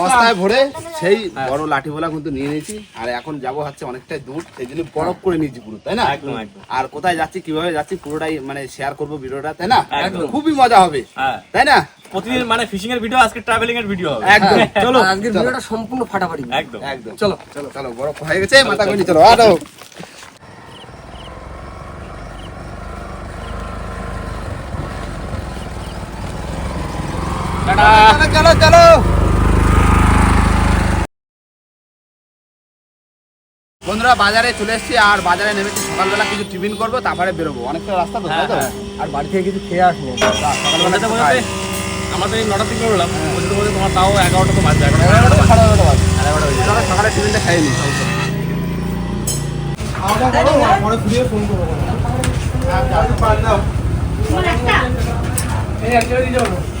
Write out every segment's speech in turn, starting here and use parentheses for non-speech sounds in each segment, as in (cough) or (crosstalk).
বস্তায় ভরে সেই বড় লাঠি ভোলা কিন্তু নিয়ে নিয়েছি। আর এখন যাব হচ্ছে অনেকটাই দূর সেই জন্য বরফ করে নিয়েছি পুরো তাই না? আর কোথায় যাচ্ছি কীভাবে যাচ্ছি পুরোটাই মানে শেয়ার করব ভিডিওটা তাই না? একদম। খুবই মজা হবে হ্যাঁ। তাই না? প্রতিদিন মানে ফিশিং এর ভিডিও আজকে ট্রাভেলিং এর ভিডিও হবে। একদম। চলো। আজকের ভিডিওটা সম্পূর্ণ ফাটাফাটি। একদম। একদম। চলো। চলো চলো বরফ হয়ে গেছে মাথা গনি চলো আরও চলো চলো চলো। বন্ধুরা বাজারে চলে এসেছি আর বাজারে নেমেছি সকালবেলা কিছু টিফিন করব তারপরে বেরোবো। অনেকটা রাস্তা তো তাই তো? হ্যাঁ, আর বাড়ি থেকে কিছু খেয়ে সকালবেলা খাই। আমাদের এই নটা থেকে বেরোলাম বলতে বলতে তোমার তাও এগারোটা তো বাজছে এগারোটা এগারোটা, সাড়ে এগারোটা বাজে। এগারোটা হয়ে চলো সকালে টিফিনটা খাই নি। বাবার পরোটা ভালো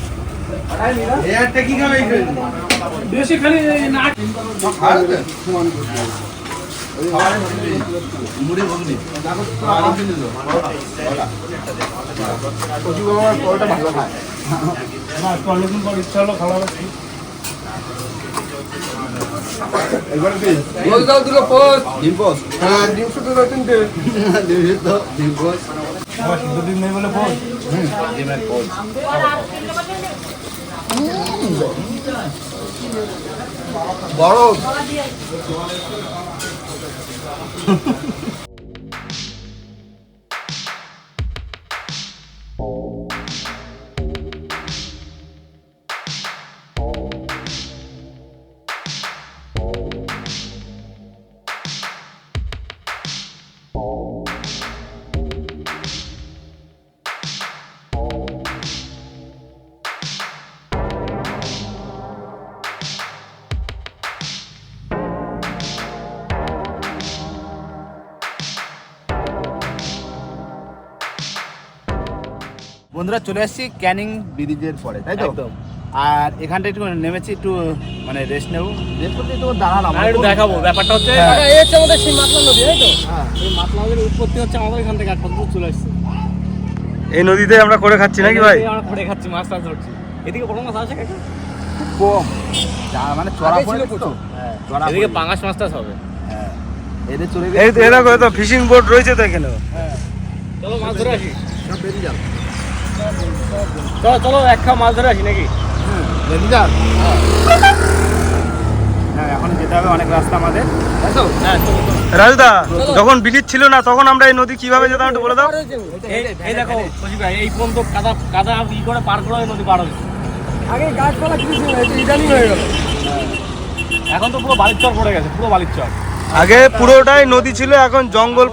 কি বল দাও দুটো পোস্ট হ্যাঁ ডিম শুধু তিনটে ডিম সিদ্ধ ডিম পোস্ট হুম, ডিমের পোস্ট বড়। বন্ধুরা চলে এসেছি ক্যানিং ব্রিজের পরে তাই তো? আর এখানটা একটু নেমেছি একটু মানে রেস্ট নেব। রেস্ট করতে একটু দাঁড়ালাম। আর একটু দেখাবো ব্যাপারটা হচ্ছে হ্যাঁ। এই হচ্ছে আমাদের সেই মাতলা নদী তাই তো? হ্যাঁ। এই মাতলা নদীর উৎপত্তি হচ্ছে আমাদের এখান থেকে কত দূর চলে আসছে। এই নদীতে আমরা করে খাচ্ছি নাকি ভাই? আমরা পড়ে খাচ্ছি মাছ টাছ ধরছি। এদিকে বড় মাছ আছে কাকা? খুব কম মানে চড়া পড়ে তো? হ্যাঁ। চড়া এদিকে। পাঙাশ মাছ টাছ হবে। হ্যাঁ। এদের চলে গেছে। এই তো এরকম তো ফিশিং বোট রয়েছে তো এখানে হ্যাঁ। চলো মাছ ধরে আসি। সব বেরিয়ে যাও চলো চলো এক খাও মাছ ধরে আসি নাকি? বেরিয়ে হ্যাঁ এখন যেতে হবে অনেক রাস্তা আমাদের। হ্যাঁ চলো চলো। রাজুদা যখন ব্রিজ ছিল না তখন আমরা এই নদী কীভাবে যেতাম একটু বলে দাও। এই দেখো ভাই এই পর্যন্ত কাদা কাদা ই করে পার করে নদী পার হচ্ছে আগে গাছপালা কিছু ইদানিং হয়ে গেল। এখন তো পুরো বালির চর পড়ে গেছে পুরো বালির চর আগে পুরোটাই নদী ছিল এখন জঙ্গল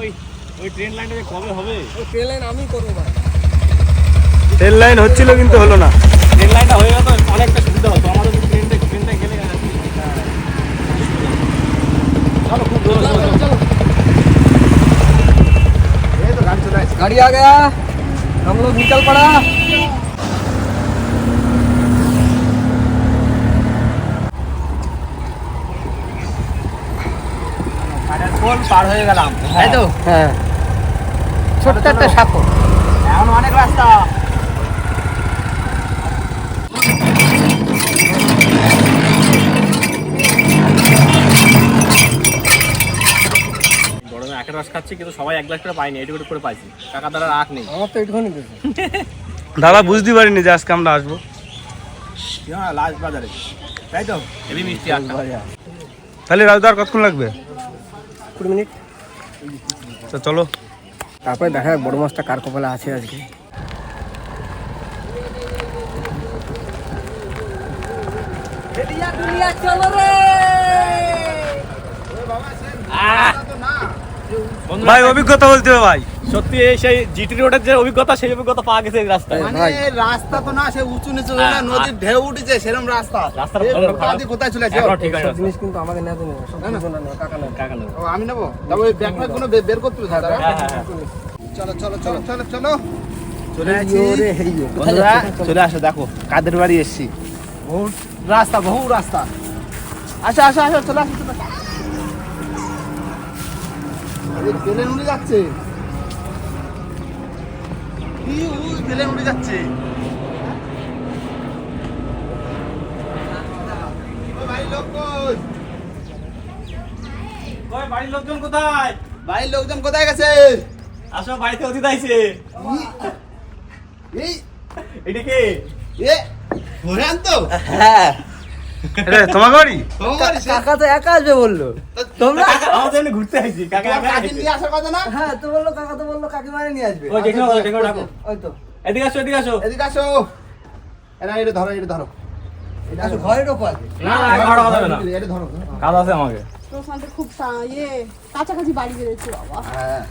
ওই ট্রেন লাইনটা কবে হবে? ওই ট্রেন লাইন আমি করব ভাই। রেল লাইন হচ্ছিল কিন্তু হলো না ট্রেন লাইনটা হয়ে গেল অনেকটা সুবিধা হতো আমাদের ট্রেনটা ট্রেনটা গেলে চলো খুব জোরে চলো চলো এই তো গাড়ি চলে আসছে गाड़ी आ गया हम लोग निकल पड़ा কাঠের পোল পার হয়ে গেলাম তাই তো হ্যাঁ ছোট্ট একটা সাঁকো এখন অনেক রাস্তা রস খাচ্ছি কিন্তু সবাই এক গ্লাস করে পাইনি এটুকু করে পাইছি। টাকা দ্বারা রাখ নেই। আমার তো একটুখানি দাদা বুঝতে পারিনি যে আজকে আমরা আসব। হ্যাঁ লাস্ট বাজারে। তাই তো? হেভি মিষ্টি তাহলে রাজুদা আর কতক্ষণ লাগবে? কুড়ি মিনিট। তো চলো। তারপরে দেখা যাক বড় মাছটা কার কপালে আছে আজকে। বন্ধুরা, ভাই অভিজ্ঞতা বলতে হবে ভাই। সত্যি এই সেই জিটি রোডের যে অভিজ্ঞতা সেই অভিজ্ঞতা পাওয়া গেছে এই রাস্তায়। মানে রাস্তা তো না সে উঁচু নিচু হ্যাঁ, না নদীর ঢেউ উঠেছে সেরকম রাস্তা। রাস্তার। নদী কোথায় চলে এখনও ঠিক আছে। জিনিস কিন্তু আমাকে নেওয়া নেই সব কিছু না। টাকা নেই কাকা। ও, আমি নেব? তবে ওই ব্যাগটা কোনো বের করতে হবে দাদা হ্যাঁ হ্যাঁ হ্যাঁ। চলো চলো চলো চলো চলো। চলে রে, বন্ধুরা চলে আসো দেখো কাদের বাড়ি এসেছি। বহু রাস্তা বহু রাস্তা। আচ্ছা আসো আসো চলে আসো চলে আসো। আরে, উড়ে যাচ্ছে। কি উড়ে যাচ্ছে? বাড়ির লোকজন কোথায়? বাড়ির লোকজন কোথায় গেছে? আসো বাড়িতে অতিথি আইছে। এই এদিকে এ ঘোরান তো হ্যাঁ। রে তোমার বাড়ি? কাকা তো একা আসবে বলল। তোমরা? আমাদের এমনি ঘুরতে আইছি কাকা একা কাকি। নিয়ে আসার কথা না? হ্যাঁ তো বলল কাকা তো বলল কাকিমারে নিয়ে আসবে। ওই দেখো, দেখো, ডাকো। ওই তো। এদিকে আসো এদিকে আসো। এদিকে আসো। এ না এটা ধরো এটা ধরো। এটা আসো ঘরের ওপর আছে। না না খাওয়া কথা না। এটা ধরো কাজ আছে আমাকে। প্রশান্ত খুব ইয়ে কাছাকাছি বাড়ি বেরোচ্ছে বাবা। হ্যাঁ।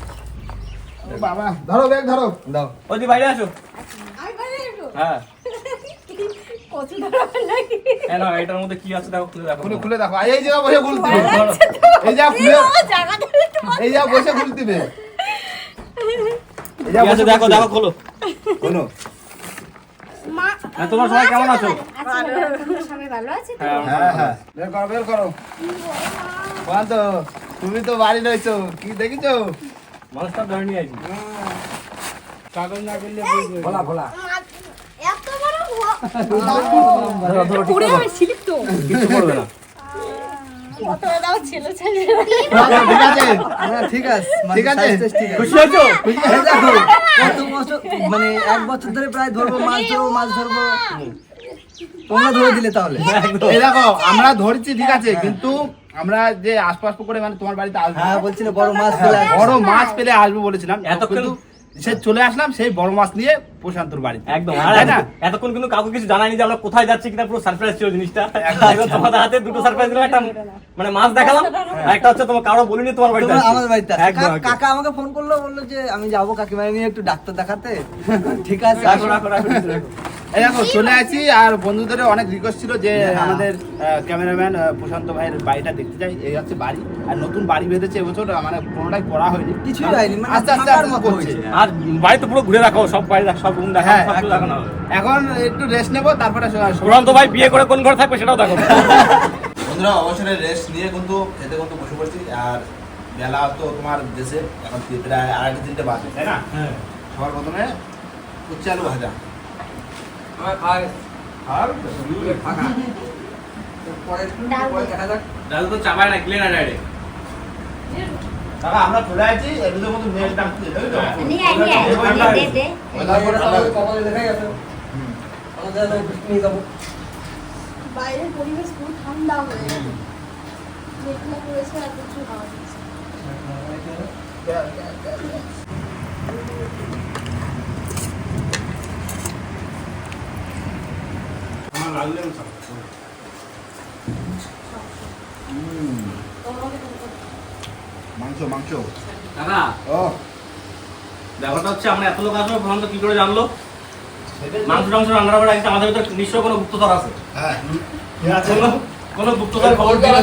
বাবা ধরো ব্যাগ ধরো। দাও। ওই বাইরে আসো। আমি বাইরে যাব হ্যাঁ। হ্যাঁ না এটার মধ্যে কি আছে দেখো খুলে দেখো। খুলে খুলে দেখো। এই বসে এই যা খুলে। এই যা বসে এই যা বসে দেখো দেখো খোলো। হ্যাঁ তোমার সবাই কেমন আছো ভালো। হ্যাঁ হ্যাঁ হ্যাঁ। তুমি তো বাড়ি রয়েছো। কি দেখিছো? মানুষটা ধরে নিয়ে কাগজ না খোলা ভোলা এত মানে এক বছর ধরে প্রায় ধরবো মাছ ধরবো মাছ ধরবো তোমরা ধরে দিলে তাহলে এই দেখো আমরা ধরছি ঠিক আছে কিন্তু আমরা যে আশপাশ পুকুরে মানে তোমার বাড়িতে আসব হ্যাঁ বলছিল বড় মাছ আসবে। বড় মাছ পেলে আসব বলেছিলাম এতক্ষণ- কিন্তু সে চলে আসলাম সেই বড় মাছ নিয়ে প্রশান্তর বাড়িতে। একদম। না? এতক্ষণ কিন্তু কাউকে কিছু জানাইনি যে আমরা কোথায় যাচ্ছি কিনা পুরো সারপ্রাইজ ছিল জিনিসটা। তোমাদের হাতে দুটো সারপ্রাইজ দিলাম একটা মানে মাছ দেখালাম আর একটা হচ্ছে তোমার কারও বলিনি তোমার বাড়িতে আমাদের বাড়িতে একদম, কাকা আমাকে ফোন করল বলল যে আমি যাব কাকিমারে নিয়ে একটু ডাক্তার দেখাতে। (laughs) ঠিক আছে। রাখো, রাখো, রাখো, রাখো, রাখো। এই দেখো চলে আসি আর বন্ধুদের অনেক রিকোয়েস্ট ছিল যে আমাদের ক্যামেরাম্যান প্রশান্ত ভাইয়ের বাড়িটা দেখতে চাই এই হচ্ছে বাড়ি। আর নতুন বাড়ি বেঁধেছে এবছর মানে কোনোটাই করা হয়নি। কিছুই হয়নি, মানে আস্তে আস্তে আস্তে করছে। হয়েছে। আর বাড়িতে পুরো ঘুরে রাখো সব বাড়ি দেখ- সব রুম দেখো হ্যাঁ, একদম। এখন একটু রেস্ট নেব তারপরে সুরান্ত ভাই বিয়ে করে কোন ঘরে থাকবে সেটাও দেখো। (laughs) বন্ধুরা অবসরে রেস্ট নিয়ে কিন্তু খেতে কিন্তু বসে পড়ছি আর বেলা তো তোমার দেশে এখন প্রায় আড়াইটা তিনটে বাজে তাই না? সবার প্রথমে উচ্ছে আলু ভাজা। আর পরে দেখা ডাল তো চাপায় না ক্লিয়ার ডাইরেক্ট দাদা আমরা চলে আসছি এগুলোর মধ্যে মেল ডাকছি তাই তো? নিয়ে আয়, নিয়ে আয়, দে, দে। তারপরে আমাদের কপালে দেখা গেছে। আমাদের তো নিয়ে যাব। বাইরের পরিবেশ খুব ঠান্ডা হয়ে গেছে। মেঘলা করেছে আর প্রচুর হাওয়া দিচ্ছে। আমার লেবু চাপ। মাংস মাংস। কাকা ও। ব্যাপারটা হচ্ছে আমরা এত লোক আসব প্রশান্ত কি করে জানলো? মাংস টাংস রান্না করে রাখছে আমাদের ভিতরে নিশ্চয় কোনো গুপ্তধর আছে। হ্যাঁ। কোনো কোনো গুপ্তধর খবর দিয়ে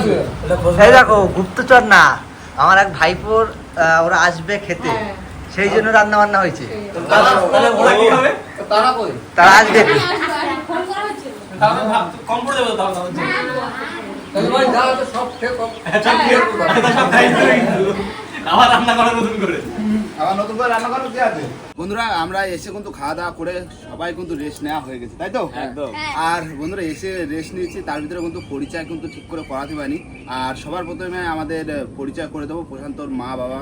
দেখো গুপ্তচর না। আমার এক ভাইপোর ওরা আসবে খেতে। সেই জন্য রান্না বান্না হয়েছে হবে? তারা আসবে। কম হয়ে। করা বন্ধুরা আমরা এসে কিন্তু খাওয়া দাওয়া করে সবাই কিন্তু রেস্ট নেওয়া হয়ে গেছে তাই তো? আর বন্ধুরা এসে রেস্ট নিয়েছি তার ভিতরে কিন্তু পরিচয় কিন্তু ঠিক করে করাতে পারিনি। আর সবার প্রথমে আমাদের পরিচয় করে দেবো প্রশান্তর মা বাবা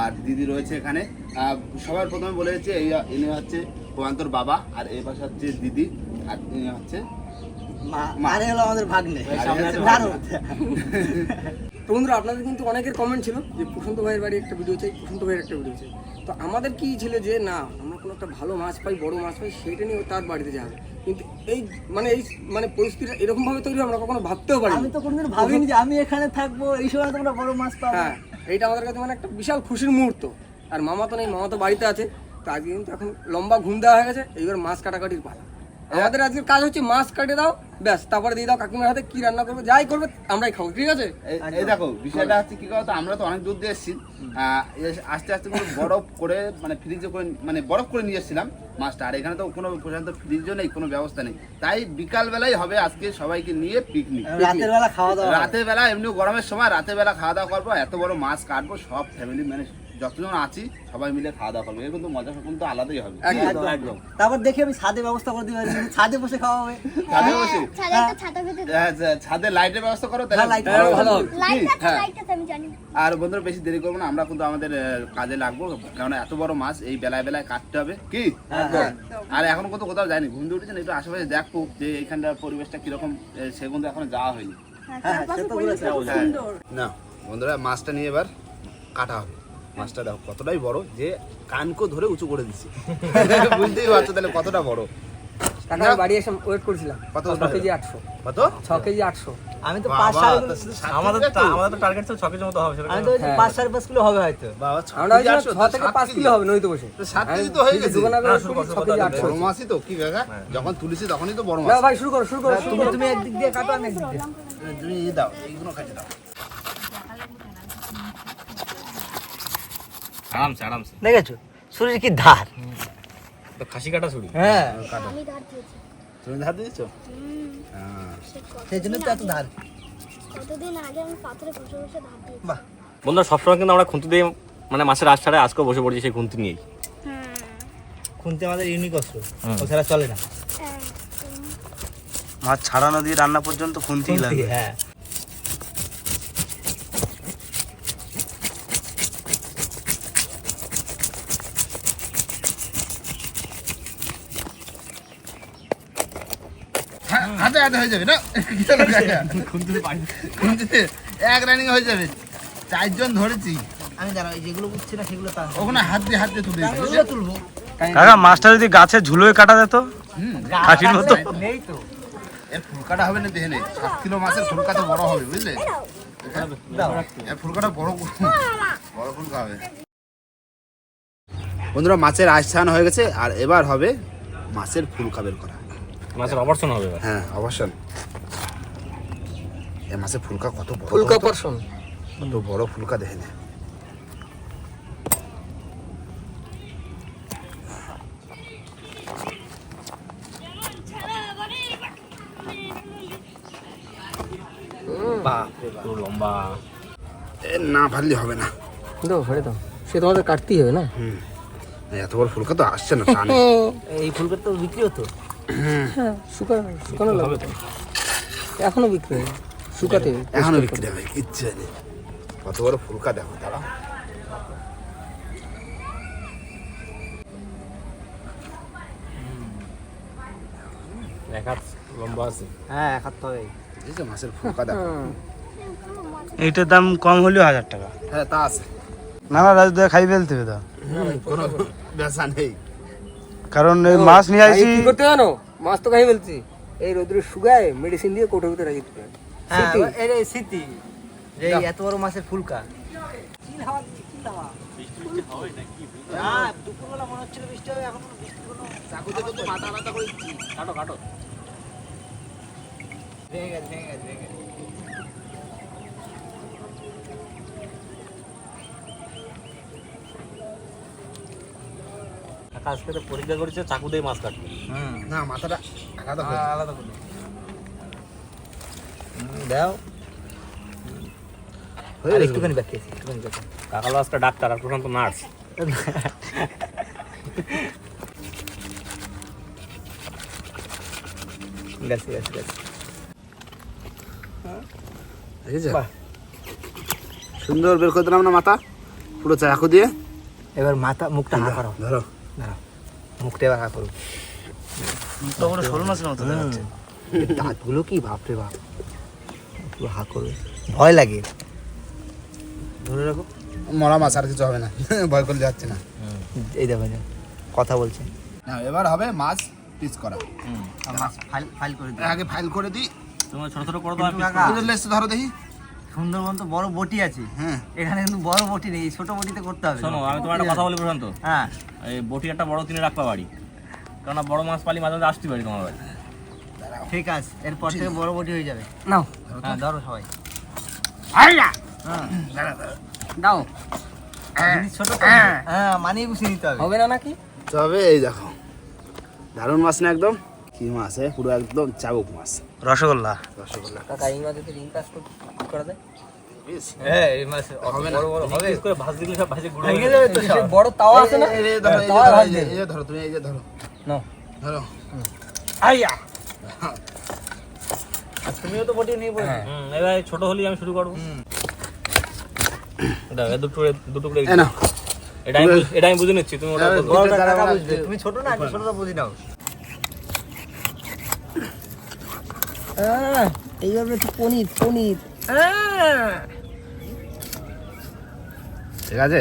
আর দিদি রয়েছে এখানে। আহ, সবার প্রথমে বলে দিচ্ছি এই ইনি হচ্ছে প্রশান্তর বাবা আর এই পাশে হচ্ছে দিদি আর ইনি হচ্ছে মানে হলো আমাদের ভাগ্নে। তো বন্ধুরা আপনাদের কিন্তু অনেকের কমেন্ট ছিল যে প্রশান্ত ভাইয়ের বাড়ি একটা ভিডিও চাই প্রশান্ত ভাইয়ের একটা ভিডিও চাই। তো আমাদের কি ছিল যে না আমরা কোনো একটা ভালো মাছ পাই বড় মাছ পাই সেটা নিয়ে তার বাড়িতে যাবে কিন্তু এই মানে এই মানে পরিস্থিতিটা এরকম ভাবে তৈরি আমরা কখনো ভাবতেও পারি আমি তো কোনদিন ভাবিনি যে আমি এখানে থাকব এই সময় তোমরা বড় মাছ পাবো। হ্যাঁ এইটা আমাদের কাছে মানে একটা বিশাল খুশির মুহূর্ত। আর মামা তো নেই মামা তো বাড়িতে আছে। তো আজকে কিন্তু এখন লম্বা ঘুম দেওয়া হয়ে গেছে এইবার মাছ কাটাকাটির পালা। আমাদের আজকের কাজ হচ্ছে মাছ কাটে দাও ব্যাস তারপরে দিয়ে দাও কাকিমার হাতে কি রান্না করবে যাই করবে আমরাই খাব ঠিক আছে? এই- দেখো বিষয়টা হচ্ছে কি বলতো আমরা তো অনেক দূর দিয়ে এসেছি। আস্তে আস্তে করে বরফ করে মানে ফ্রিজে করে মানে বরফ করে নিয়ে এসেছিলাম মাছটা আর এখানে তো কোনো পর্যন্ত ফ্রিজও নেই কোনো ব্যবস্থা নেই। তাই বিকাল বেলায় হবে আজকে সবাইকে নিয়ে পিকনিক রাতের বেলা খাওয়া দাওয়া রাতের বেলা এমনি গরমের সময় রাতের বেলা খাওয়া দাওয়া করব এত বড় মাছ কাটবো সব ফ্যামিলি মানে যতজন আছি সবাই মিলে খাওয়া দাওয়া করব। এর কিন্তু মজা কিন্তু আলাদাই হবে। একদম। তারপর দেখি আমি ছাদে ব্যবস্থা করে দিই ছাদে বসে খাওয়া হবে। ছাদে বসে? ছাদে দাও। হ্যাঁ, যা- ছাদে লাইটের ব্যবস্থা করো তাহলে হ্যাঁ, হ্যাঁ, ভালো হবে। লাইট আছে হ্যাঁ। লাইট আছে আমি জানি আর বন্ধুরা বেশি দেরি করব না আমরা কিন্তু আমাদের কাজে লাগবো কারণ এত বড় মাছ এই বেলায় বেলায় কাটতে হবে। কি? হ্যাঁ। আর এখন কিন্তু কোথাও যায়নি ঘুম দিয়ে উঠেছেন একটু আশেপাশে দেখব যে এখানটার পরিবেশটা কীরকম সে কিন্তু এখনও যাওয়া হয়নি। হ্যাঁ তো হ্যাঁ। না বন্ধুরা মাছটা নিয়ে এবার কাটা হবে। মাছটা দেখো কতটাই বড় যে কানকো ধরে উঁচু করে দিচ্ছে (laughs) বুঝতেই পারছ তাহলে কতটা বড়। কাকা বাড়ি এসে ওয়েট করেছিলাম। কত কেজি আটশো। কত? ছ কেজি আটশো। আমি তো পাঁচ সাড়ে আমাদের? আমাদের তো টার্গেট ছিল ছ কেজির মতো হবে আমি তো হ্যাঁ। পাঁচ সাড়ে পাঁচ কিলো হবে হয়তো। বাবা, ছ আমরা কেজি থেকে পাঁচ কিলো হবে। নইতে বসে। সাত কেজি তো হয়ে গেছে। ছ কেজি আটশো। বড় মাছই তো কি কাকা যখন তুলেছি তখনই তো বড় মাছ। ভাই শুরু করো শুরু করো তুমি তুমি একদিক দিয়ে কাটো আমি একদিক দিয়ে। তুমি দাও এইগুলো কাটে দাও। আরামসে আরামসে। দেখেছ? শরীর কি ধার? তো খাসি কাটা ছুরি হ্যাঁ। আমি ধার দিয়েছি। তুমি ধার দিয়েছ? হ্যাঁ। সে সেই জন্য তো এত ধার। কতদিন আগে আমি পাথরে বসে বসে ধার দিয়েছি। বাহ। বন্ধুরা সবসময় কিন্তু আমরা খুন্তি দিয়ে মানে মাছের আশ ছাড়াই আজকেও বসে পড়ছি সেই খুন্তি নিয়েই। হ্যাঁ খুনতে আমাদের ইউনিক অস্ত্র। ও ছাড়া চলে না। মাছ ছাড়ানো দিয়ে রান্না পর্যন্ত খুনতেই লাগে হ্যাঁ। হ্যাঁ, হয়ে যাবে না? এক রানিং হয়ে যাবে। চারজন ধরেছি। আমি যেগুলো বুঝছি না সেগুলো ওখানে হাত দিয়ে হাত দিয়ে তুলে তুলবো। কাকা মাছটা যদি গাছে ঝুলোয় কাটা যেত হুম, খাসির মতো। নেই তো। এর ফুলকাটা হবে না দেখে নেই সাত কিলো মাছের ফুলকা তো বড় হবে বুঝলে? এর ফুলকাটা বড় বড় ফুলকা হবে। বন্ধুরা মাছের ছাড়ানো হয়ে গেছে আর এবার হবে মাছের ফুলকা বের করা। মাছের অপারেশন হবে হ্যাঁ অবশ্যই এ মাছের ফুলকা কত বড় ফুলকা পার্সন কত বড় ফুলকা দেখে নে। লম্বা। এ না হবে না। দাও ফেলে দাও। সে তোমাদের কাটতেই হবে না? এত বড় ফুলকা তো আসছে না (laughs) এই ফুলকা তো বিক্রি হতো। হ্যাঁ শুকানো শুকানো লাগবে এখনও বিক্রি হয় শুকাতে। এখনও বিক্রি হবে কিচ্ছু নেই কত বড় ফুলকা দেখো দাঁড়া এক হাত লম্বা আছে। হ্যাঁ এক হাত মাছের ফুলকা দেখো। এইটার দাম কম হলেও হাজার টাকা। হ্যাঁ তা আছে। না না রাজু খাই ফেলতে হবে তো। কোনো বেসা নেই। কারণ এই মাছ নিয়ে আসি কি করতে জানো? মাছ তো খাই বলছি এই রোদ্রে শুকায় মেডিসিন দিয়ে কোটোর ভিতরে রেখে দিতে। হ্যাঁ। এর এই স্মৃতি যে এত বড় মাছের ফুলকা। হ্যাঁ, দুপুরবেলা মনে হচ্ছিল বৃষ্টি হবে এখন বৃষ্টি কোনো চাকুতে কিন্তু মাথা আলাদা করে দিচ্ছি। কাটো কাটো। ভেঙে গেছে ভেঙে গেছে ভেঙে গেছে। আজকে তো পরীক্ষা করেছে চাকু দিয়ে মাছ কাটবে। না মাথাটা আলাদা করে আলাদা করে দাও। হয়ে। একটুখানি বাকি আছে একটুখানি বাকি কাকালো আজকে ডাক্তার আর প্রশান্ত নার্স। গেছে গেছে গেছে। সুন্দর বের করে দিলাম না মাথা? পুরো চাকু দিয়ে। এবার মাথা মুখটা হা করো ধরো মুখটা এবার হা করো তো বড় শোল মাছের মতো দেখাচ্ছে। দাঁতগুলো কি বাপরে বাপ। পুরো হা করবে ভয় লাগে। ধরে রাখো। মরা মাছ আর কিছু হবে না। (laughs) ভয় করলে যাচ্ছে না। এই দেখো কথা বলছে। না এবার হবে মাছ পিস করা। মাছ ফাইল ফাইল করে আগে ফাইল করে দিই। তোমার ছোট ছোট করে দাও ধরো দেখি। সুন্দরবন তো বড় বটি আছে। হ্যাঁ। এখানে কিন্তু বড় বটি নেই ছোট বটিতে করতে হবে। শোনো আমি তোমার একটা কথা বলি প্রশান্ত। হ্যাঁ। এই বটি একটা বড় কিনে রাখবা বাড়ি। কেননা বড় মাছ পালি মাঝে মাঝে আসতে পারি তোমার বাড়ি। ঠিক আছে এরপর থেকে বড় বটি হয়ে যাবে। নাও। হ্যাঁ ধরো সবাই। আইয়া দাও। জিনিস ছোট তো। হ্যাঁ। মানিয়ে গুছিয়ে নিতে হবে। হবে না নাকি? তবে এই দেখো দারুণ মাছ না একদম? কি মাছ? পুরো একদম চাবুক মাছ। রসগোল্লা। রসগোল্লা। কাকা এই মাঝে রিং কাজ করা যায়? হ্যাঁ। বড় হয়ে তাওয়া আছে না? ধরো, তুমি যে ধরো। ধরো। আইয়া তুমিও তো পটিয়ে নিয়ে পড়বে হুম, এবার ছোট হলেই আমি শুরু করব। দুটো দুটো করে এটা আমি বুঝ- এটা আমি বুঝে নিচ্ছি তুমি ওটা তুমি ছোট না ছোটটা বুঝি নাও। এইভাবে একটু পনির পনির ঠিক আছে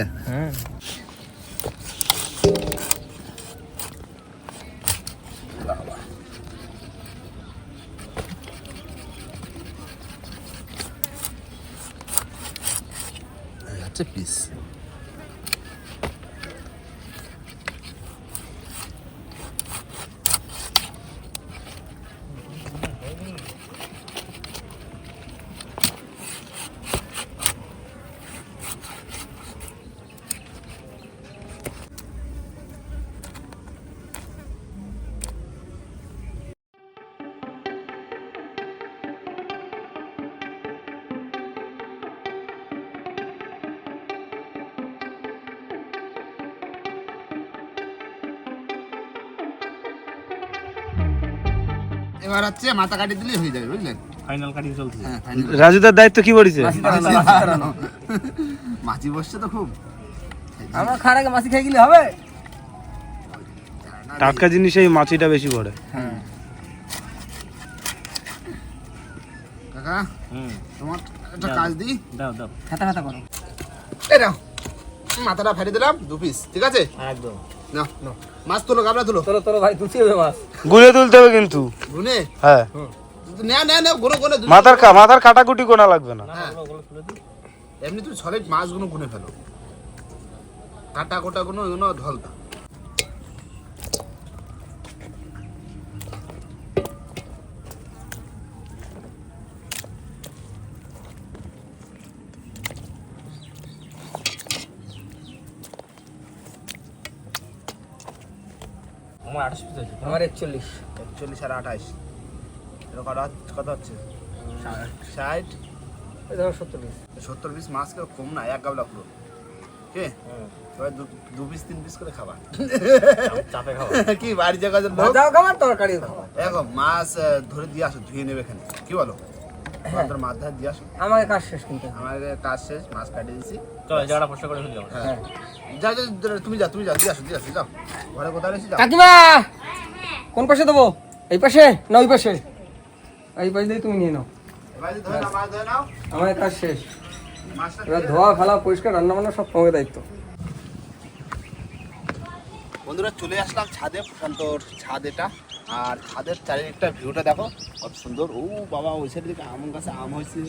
এই হচ্ছে পিস এবার হচ্ছে মাথা কাটি দিলেই হয়ে যাবে বুঝলেন? ফাইনাল কাটিং চলছে। হ্যাঁ রাজুদার দায়িত্ব কি পড়েছে? মাছি বসছে তো খুব। আমরা খার আগে মাছি খেয়ে গেলে হবে? টাটকা জিনিস এই মাছিটা বেশি পড়ে। কাকা হুম। তোমার একটা কাজ দিই? দাও দাও। খাতা খাতা করো। এই নাও মাথাটা ফেলে দিলাম দু পিস ঠিক আছে? একদম। নাও নাও। মাছ তোলো গাবলা তুলো। তোলো তোলো ভাই দুচি মাছ। গুলে তুলতে হবে কিন্তু। গুনে? হ্যাঁ। গুনো গুনে মাথার কা মাথার কাটাকুটি কোনা লাগবে না। হ্যাঁ। এমনি তুমি সলিড মাছগুলো গুনে ফেলো। কাটা কোটা গুলো এগুলো ঢলতা আমার আঠাশ পিস আছে আমার একচল্লিশ। একচল্লিশ আর আঠাশ। কত হচ্ছে- কত হচ্ছে? ষাট। ধরো সত্তর পিস। সত্তর পিস মাছ কেউ কম না এক গাবলা পুরো। কে? এবার দু- পিস তিন পিস করে খাবা। চাপে কি বাড়ি জায়গা খাবার দেখো মাছ ধরে দিয়ে আসো ধুয়ে নেবে এখানে। কি বলো? তোর মাছ ধরে দিয়ে আসো আমাকে কাজ শেষ কিন্তু আমার কাজ শেষ মাছ কাটিয়ে দিছি। চলো জায়গাটা পরিষ্কার করে ফেলি হ্যাঁ। যা যা যা, তুমি যা তুমি যা দিয়ে আসো দিয়ে আসো যাও। ঘরে কোথায় রয়েছি? কাকিমা! কোন পাশে দেবো? এই পাশে? না ওই পাশে। এই পাশে দিয়ে তুমি নিয়ে নাও। আমার কাজ শেষ। এবার ধোয়া ফেলা পরিষ্কার রান্না বান্না সব তোমাকে দায়িত্ব। বন্ধুরা চলে আসলাম ছাদে প্রশান্তর ছাদ এটা। আর ছাদের চারিদিকটা ভিউটা দেখো, কত সুন্দর। ও বাবা, ওই সাইড থেকে আম গাছে আম হয়েছে।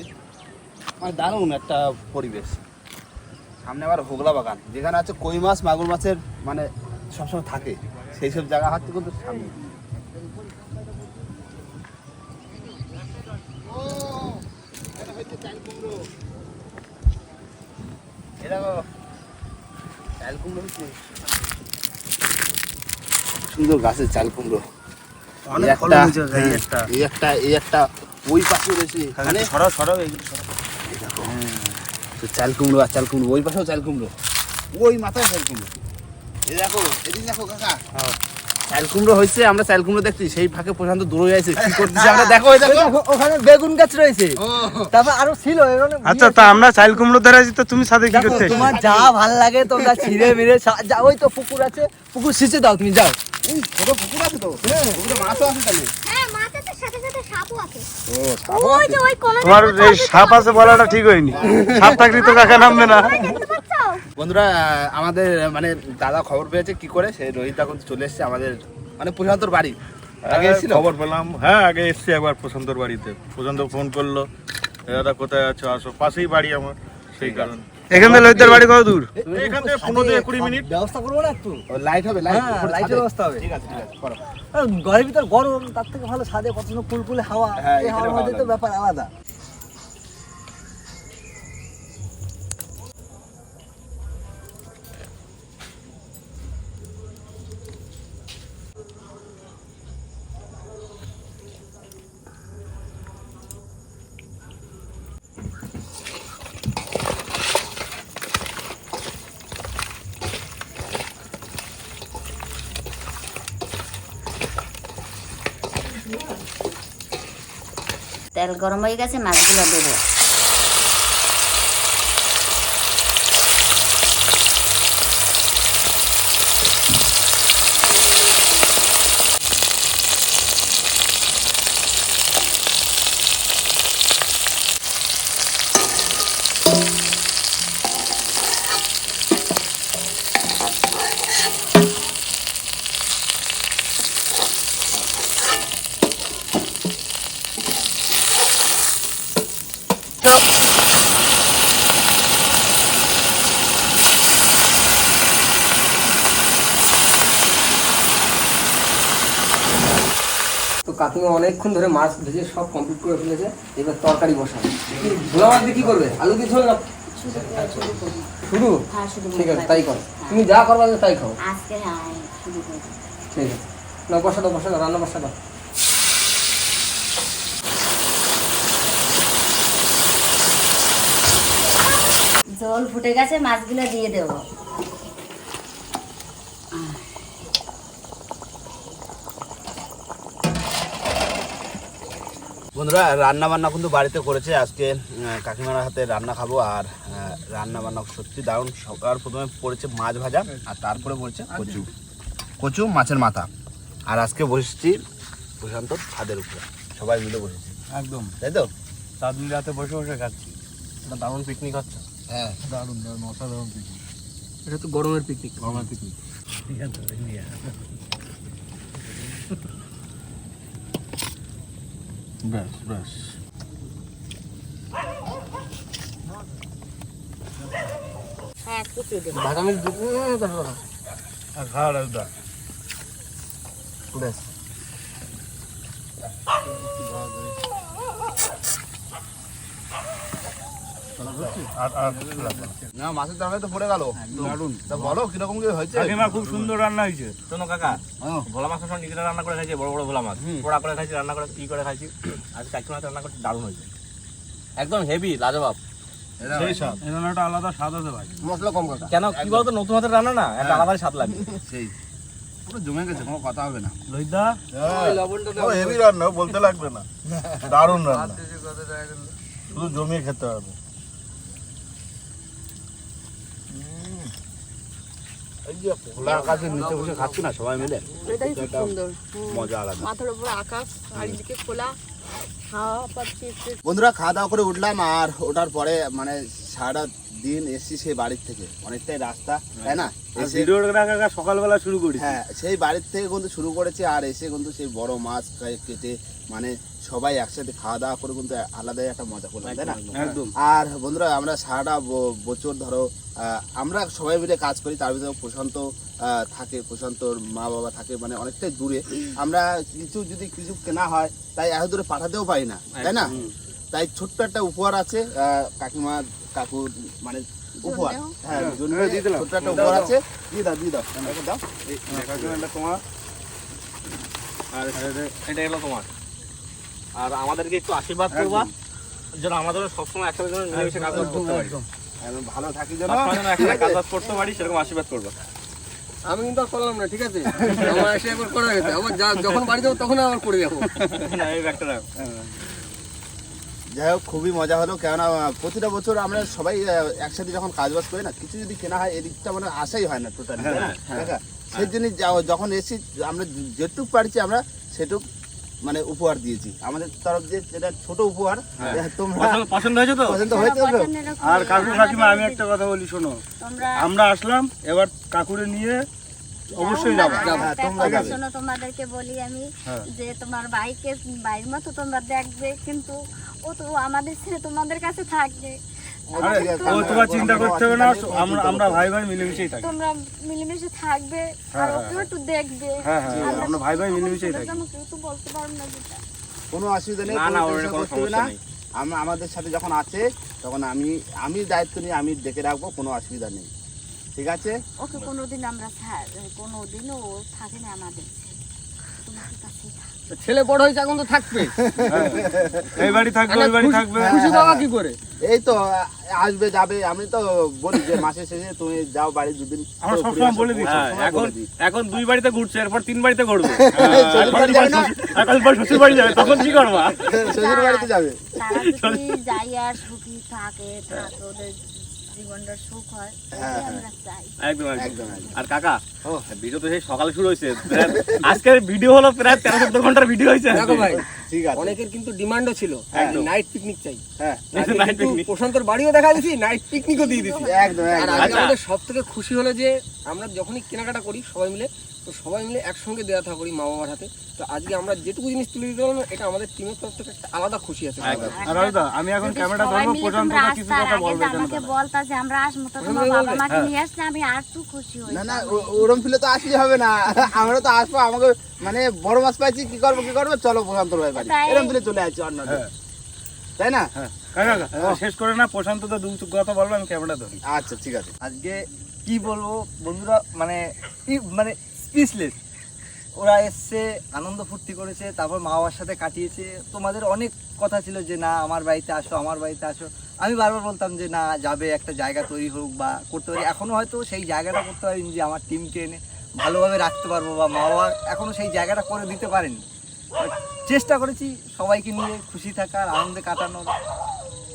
মানে দারুণ একটা পরিবেশ। সামনে আবার হোগলা বাগান, যেখানে আছে কই মাছ, মাগুর মাছের মানে সবসময় থাকে। সেই সব জায়গা হাতে কিন্তু সামনে। কুমড়ো। এ দেখো, চাল কুমড়ো হচ্ছে। সুন্দর গাছের চাল কুমড়ো। এই একটা, এই হ্যাঁ, একটা। এই একটা এই একটা ওই পাশে রয়েছে এখানে। সরাও সরাও এগুলো এই দেখো। তো চাল কুমড়ো আর চাল কুমড়ো ওই পাশেও চাল কুমড়ো। ওই মাথায় চাল কুমড়ো। এই দেখো এদিকে দেখো কাকা। চাল কুমড়ো হয়েছে আমরা চাল কুমড়ো দেখছি সেই ফাঁকে প্রশান্ত দূরে আছে কি করতেছে আমরা দেখো ওখানে বেগুন গাছ রয়েছে। তারপর আরও ছিল আচ্ছা তা আমরা চাইল কুমড়ো ধরে আছি তো তুমি সাথে কি করতে? তোমার যা ভালো লাগে তোমরা ছিঁড়ে মিড়ে যা ওই তো পুকুর আছে পুকুর সিঁচে দাও তুমি যাও। ছোট পুকুর আছে তো। পুকুরে মাছও আছে তাহলে। হ্যাঁ মাছের সাথে সাথে সাপও আছে। ও সাপও ওই আছে। যে ওই কোণে তোমার এই সাপ আছে বলাটা ঠিক হয়নি। সাপ থাকলে তো কাকা নামবে না? বন্ধুরা আমাদের মানে দাদা খবর পেয়েছে কি করে? সেই রোহিত এখন চলে এসেছে আমাদের মানে প্রশান্তর বাড়ি। আগে এসেছিল? খবর পেলাম। হ্যাঁ আগে এসছি একবার প্রশান্তর বাড়িতে। প্রশান্ত ফোন করল দাদা কোথায় আছো? আসো পাশেই বাড়ি আমার সেই কারণে। এখান থেকে লইতের বাড়ি কত দূর? এখান থেকে পনেরো থেকে কুড়ি মিনিট। ব্যবস্থা করব না একটু? লাইট হবে লাইট হ্যাঁ, লাইটের ব্যবস্থা হবে। ঠিক আছে ঠিক আছে করো। ঘরের ভিতর গরম তার থেকে ভালো সাদে কত কুলকুলে হাওয়া হ্যাঁ, এই হাওয়ার মধ্যে তো ব্যাপার আলাদা। তেল গরম হয়ে গেছে মাছগুলো দেবো তো কাকিমা অনেকক্ষণ ধরে মাছ ভেজে সব কমপ্লিট করে ফেলেছে এবার তরকারি বসাবে কি ভোলা মাছ দিয়ে কি করবে? আলু দিয়ে ঝোল না? শুরু? হ্যাঁ ঠিক আছে তাই করো। তুমি যা করবা তাই খাও। হ্যাঁ। করব। ঠিক আছে। না বসা দাও বসা দাও রান্না বসা দাও জল ফুটে গেছে মাছগুলো দিয়ে দেবো। বন্ধুরা রান্না বান্না কিন্তু বাড়িতে করেছে আজকে কাকিমার হাতে রান্না খাব আর রান্না বান্না সত্যি দারুণ। সকাল প্রথমে পড়েছে মাছ ভাজা আর তারপরে পড়েছে কচু। কচু মাছের মাথা। আর আজকে বসেছি প্রশান্ত ছাদের উপরে। সবাই মিলে বসেছি। একদম। তাই তো? চাঁদ রাতে বসে বসে খাচ্ছি। একটা দারুণ পিকনিক হচ্ছে। হ্যাঁ। দারুণ দারুণ অসাধারণ পিকনিক এটা তো গরমের পিকনিক গরমের পিকনিক ব্যাস ব্যাস হ্যাঁ মিল ঢুকবে তারপর আর রাখদা ব্যাস আর আর না মাছের তরকারি তো পড়ে গেল। দারুণ। তা বলো কীরকম কি হয়েছে? কাকিমা খুব সুন্দর রান্না হয়েছে। শোনো কাকা হ্যাঁ। ভোলা মাছ সব নিজেরা রান্না করে খাইছি বড় বড় ভোলা মাছ। পোড়া করে খাইছি রান্না করে ই করে খাইছি। আজ কাকিমা রান্না করতে দারুণ হয়েছে। একদম হেভি লাজবাব। সেই স্বাদ। এই রান্নাটা আলাদা স্বাদ আছে ভাই। মশলা কম কাকা কেন কি বলতো নতুন হাতের রান্না না? একটা আলাদাই স্বাদ লাগে। সেই। পুরো জমে গেছে কোনো কথা হবে না। লইদা ও হেভি রান্না বলতে লাগবে না। (laughs) দারুণ রান্না। শুধু জমিয়ে খেতে হবে এই যে খোলা নিচে বসে খাচ্ছি না সবাই মিলে। এটাই খুব সুন্দর। মজা আলাদা। মাথার উপর আকাশ চারিদিকে খোলা বন্ধুরা খাওয়া দাওয়া করে উঠলাম আর ওঠার পরে মানে সারাটা দিন এসছি সেই বাড়ির থেকে। অনেকটাই রাস্তা তাই না? সকালবেলা শুরু করি হ্যাঁ সেই বাড়ির থেকে কিন্তু শুরু করেছে আর এসে কিন্তু সেই বড় মাছ কেটে মানে সবাই একসাথে খাওয়া দাওয়া করে কিন্তু আলাদাই একটা মজা করলাম তাই না আর বন্ধুরা আমরা সারাটা বছর ধরো আমরা সবাই মিলে কাজ করি তার ভিতরে প্রশান্ত থাকে প্রশান্তর মা বাবা থাকে মানে অনেকটাই দূরে আমরা কিছু যদি কিছু কেনা হয় তাই এত দূরে পাঠাতেও পারি না তাই না তাই ছোট্ট একটা উপহার আছে আহ, কাকিমা কাকুর মানে উপহার হ্যাঁ ছোট্ট একটা উপহার আছে দিয়ে দাও দিয়ে দাও দাও তোমার আর এটা হলো তোমার আর আমাদেরকে একটু আশীর্বাদ করবা। যেন আমাদের সবসময় একসাথে যেন মিলেমিশে কাজ করতে পারি। ভালো থাকি যেন। যেন একসাথে কাজ করতে পারি সেরকম আশীর্বাদ করবা। আমি কিন্তু করলাম না ঠিক আছে? আমার এসে একবার করে গেছে আমার যা- যখন বাড়ি যাব তখন আবার করে যাব যাই হোক খুবই মজা হলো। কেননা প্রতিটা বছর আমরা সবাই একসাথে যখন কাজ বাজ করি না কিছু যদি কেনা হয় এদিকটা মানে আশাই হয় না টোটালি সেই জন্য যা- যখন এসি আমরা যেটুক পারছি আমরা সেটুক মানে উপহার দিয়েছি। আমাদের তরফ দিয়ে যেটা ছোট উপহার তোমরা পছন্দ- হয়েছে তো? পছন্দ হয়েছে তো? আর কাকু কাকিমা আমি একটা কথা বলি শোনো। আমরা আসলাম এবার কাকুরে নিয়ে অবশ্যই যাব। হ্যাঁ, তোমাদেরকে বলি আমি হ্যাঁ। যে তোমার বাইকে বাইর মতো তোমরা দেখবে কিন্তু ও তো আমাদের ছেলে তোমাদের কাছে থাকবে। ও তোমার চিন্তা করতে হবে না আমরা আমরা ভাই ভাই মিলেমিশেই থাকি। তোমরা মিলেমিশে থাকবে আর হ্যাঁ, একটু দেখবে। হ্যাঁ হ্যাঁ আমরা ভাই ভাই মিলেমিশেই থাকি। আমি কেউ বলতে পারব না যেটা। কোনো অসুবিধা নেই না, না, ওর কোনো সমস্যা নেই। আমরা আমাদের সাথে যখন আছে তখন আমি আমি দায়িত্ব নিয়ে আমি ডেকে রাখব কোনো অসুবিধা নেই। ঠিক আছে? ওকে কোনোদিন আমরা কোনোদিনও ও থাকে না আমাদের। ছেলে বড় হয়েছে এখন তো থাকবে। এই বাড়ি থাকবে ওই বাড়ি থাকবে। খুশি বাবা কি করে? এই তো আসবে যাবে আমি তো বলি যে মাসের শেষে তুমি যাও বাড়ি দুদিন। আমরা সবসময় বলে দিই। হ্যাঁ, এখন এখন দুই বাড়িতে ঘুরছে এরপর তিন বাড়িতে ঘুরবে? এখন পর শ্বশুর বাড়ি যাবে তখন কি করবা? শ্বশুর বাড়িতে যাবে। যাই আর সুখী থাকে থাকে জীবনটা সুখ হয় ওটাই আমরা চাই। একদম একদম। একদম, একদম। আর কাকা ভিডিও তো সেই সকালে শুরু হয়েছে। (laughs) আজকের ভিডিও হলো প্রায় তেরো চোদ্দ ঘণ্টার ভিডিও হয়েছে দেখো ভাই অনেকের কিন্তু ডিমান্ডও ছিল। একদম। নাইট পিকনিক চাই। হ্যাঁ। প্রশান্তর বাড়িও দেখা দিছি নাইট পিকনিকও দিয়ে দিছি। একদম আর একদম আজকে আচ্ছা। আমাদের সব থেকে খুশি হলো যে আমরা যখনই কেনাকাটা করি সবাই মিলে তো সবাই মিলে একসঙ্গে দেওয়া থাকা করি মা বাবার হাতে। তো আজকে আমরা যেটুকু জিনিস তুলে দিতে পারলাম এটা আমাদের টিমের তরফ থেকে একটা আলাদা খুশি আছে। আমি এখন ক্যামেরা সবাই ধরবো প্রশান্ত কিছু কথা বলবে আমাকে বলতা যে আমরা আসব তো তোমার বাবা মাকে হ্যাঁ। নিয়ে আসলে আমি আর একটু খুশি হই। না না ওরম ফিলে তো আসলে হবে না। আমরা তো আসব আমাকে মানে বড় মাছ পাইছি কি করব কি করব? চলো প্রশান্ত ভাই বাড়ি। তাই। এরম ফিলে চলে আসছি অন্য তাই না? শেষ করে না প্রশান্ত তো দু কথা বলব আমি ক্যামেরা ধরি। আচ্ছা ঠিক আছে। আজকে কি বলব বন্ধুরা মানে মানে স্পিচলেস ওরা এসছে, আনন্দ ফুর্তি করেছে, তারপর মা বাবার সাথে কাটিয়েছে। তোমাদের অনেক কথা ছিল যে, না, আমার বাড়িতে আসো, আমার বাড়িতে আসো। আমি বারবার বলতাম যে, না, যাবে, একটা জায়গা তৈরি হোক বা করতে পারি। এখনও হয়তো সেই জায়গাটা করতে পারিনি যে, আমার টিমকে এনে ভালোভাবে রাখতে পারব বা মা বাবা এখনও সেই জায়গাটা করে দিতে পারেনি। চেষ্টা করেছি সবাইকে নিয়ে খুশি থাকার, আনন্দে কাটানোর।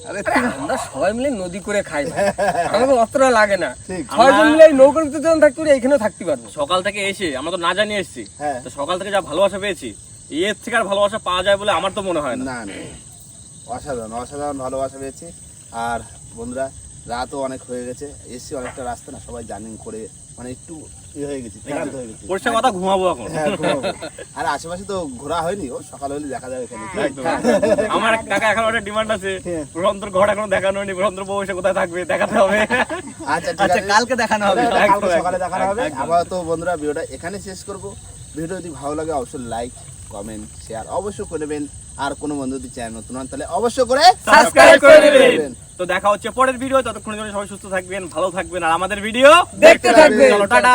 আরে আমরা সবাই মিলে নদী করে খাই ভাই। (laughs) অতটা লাগে না। ছয়জন মিলে নৌকার ভিতরে যখন থাকতে পারি এখানেও থাকতে পারব। সকাল থেকে এসে আমরা তো না জানিয়ে এসেছি। হ্যাঁ। তো সকাল থেকে যা ভালোবাসা পেয়েছি এর থেকে আর ভালোবাসা পাওয়া যায় বলে আমার তো মনে হয় না। না না। অসাধারণ অসাধারণ ভালোবাসা পেয়েছি। আর বন্ধুরা রাতও অনেক হয়ে গেছে। এসছি অনেকটা রাস্তা না সবাই জার্নি করে মানে একটু ইয়ে হয়ে গেছি হয়ে গেছি। পরিষ্কার কথা ঘুমাবো এখন। হ্যাঁ ঘুমাবো। আর আশেপাশে তো ঘোরা হয়নি ও সকাল হলে দেখা যাবে এখানে। আমার কাকা এখন একটা ডিমান্ড আছে। প্রশান্তর ঘর এখনও দেখানো হয়নি প্রশান্তর বউ এসে কোথায় থাকবে দেখাতে হবে। আচ্ছা আচ্ছা কালকে দেখানো হবে। কালকে সকালে দেখানো হবে। আবার তো বন্ধুরা ভিডিওটা এখানে শেষ করব। ভিডিও যদি ভালো লাগে অবশ্যই লাইক কমেন্ট শেয়ার অবশ্যই করে দেবেন আর কোনো বন্ধু যদি চ্যানেল নতুন হন তাহলে অবশ্যই করে সাবস্ক্রাইব করে দেবেন। দেবেন তো দেখা হচ্ছে পরের ভিডিও ততক্ষণের জন্য সবাই সুস্থ থাকবেন ভালো থাকবেন আর আমাদের ভিডিও দেখতে থাকবেন। চলো টাটা।